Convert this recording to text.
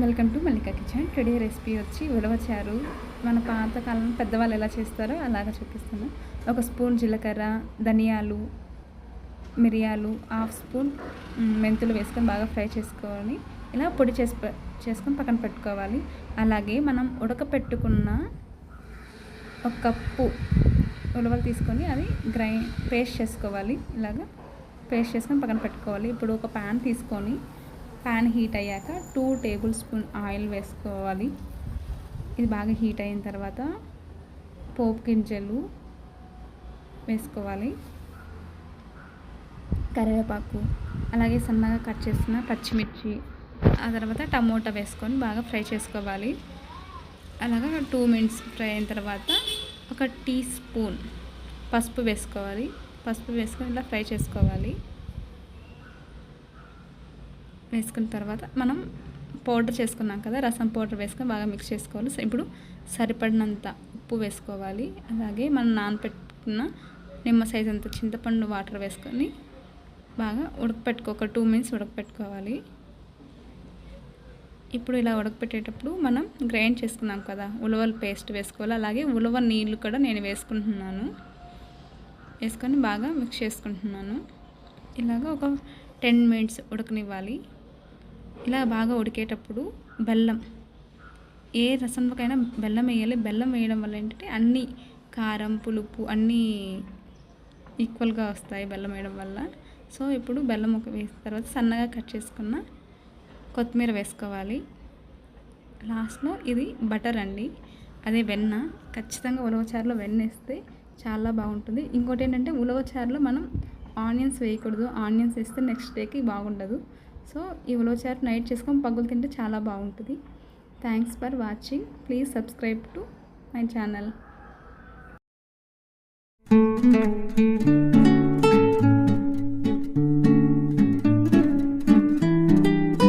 Welcome to Mallika kitchen. Today recipe వచ్చి ఉలవచారు. మన పాతకాలం పెద్దవాళ్ళు ఎలా చేస్తారో అలాగ చూపిస్తాను ఒక స్పూన్ జీలకర్ర ధనియాలు మిరియాలు హాఫ్ స్పూన్ మెంతులు వేసుకొని బాగా ఫ్రై చేసుకొని ఇలా పొడి చేసి చేసుకొని పక్కన పెట్టుకోవాలి. అలాగే మనం ఉడకపెట్టుకున్న ఒక కప్పు ఉలవలు తీసుకొని అది గ్రై పేస్ట్ చేసుకోవాలి. ఇలాగ పేస్ట్ చేసుకొని పక్కన పెట్టుకోవాలి. ఇప్పుడు ఒక ప్యాన్ తీసుకొని ప్యాన్ హీట్ అయ్యాక టూ టేబుల్ స్పూన్ ఆయిల్ వేసుకోవాలి. ఇది బాగా హీట్ అయిన తర్వాత పోపు గింజలు వేసుకోవాలి. కరివేపాకు అలాగే సన్నగా కట్ చేసిన పచ్చిమిర్చి ఆ తర్వాత టమోటా వేసుకొని బాగా ఫ్రై చేసుకోవాలి. అలాగా టూ మినిట్స్ ఫ్రై అయిన తర్వాత ఒక టీ స్పూన్ పసుపు వేసుకోవాలి. పసుపు వేసుకొని ఇలా ఫ్రై చేసుకోవాలి. వేసుకున్న తర్వాత మనం పౌడర్ చేసుకున్నాం కదా రసం పౌడర్ వేసుకొని బాగా మిక్స్ చేసుకోవాలి. ఇప్పుడు సరిపడినంత ఉప్పు వేసుకోవాలి. అలాగే మనం నానపెట్టుకున్న నిమ్మ సైజ్ అంత చింతపండు వాటర్ వేసుకొని బాగా ఉడకపెట్టుకో ఒక టూ మినిట్స్ ఉడకపెట్టుకోవాలి. ఇప్పుడు ఇలా ఉడకపెట్టేటప్పుడు మనం గ్రైండ్ చేసుకున్నాం కదా ఉలవల పేస్ట్ వేసుకోవాలి. అలాగే ఉలవ నీళ్ళు కూడా నేను వేసుకుంటున్నాను. వేసుకొని బాగా మిక్స్ చేసుకుంటున్నాను. ఇలాగ ఒక టెన్ మినిట్స్ ఉడకనివ్వాలి. ఇలా బాగా ఉడికేటప్పుడు బెల్లం ఏ రసంలోకైనా బెల్లం వేయాలి. బెల్లం వేయడం వల్ల ఏంటంటే అన్ని కారం పులుపు అన్నీ ఈక్వల్గా వస్తాయి బెల్లం వేయడం వల్ల. సో ఇప్పుడు బెల్లం ఒక వేసిన తర్వాత సన్నగా కట్ చేసుకున్న కొత్తిమీర వేసుకోవాలి. లాస్ట్లో ఇది బటర్ అండి. అదే వెన్న ఖచ్చితంగా ఉలవచారులో వెన్న వేస్తే చాలా బాగుంటుంది. ఇంకోటి ఏంటంటే ఉలవచారులో మనం ఆనియన్స్ వేయకూడదు. ఆనియన్స్ వేస్తే నెక్స్ట్ డేకి బాగుండదు. సో ఈ ఉలవచారు నైట్ చేసుకొని పగులు తింటే చాలా బాగుంటుంది. Thanks for watching please subscribe to my channel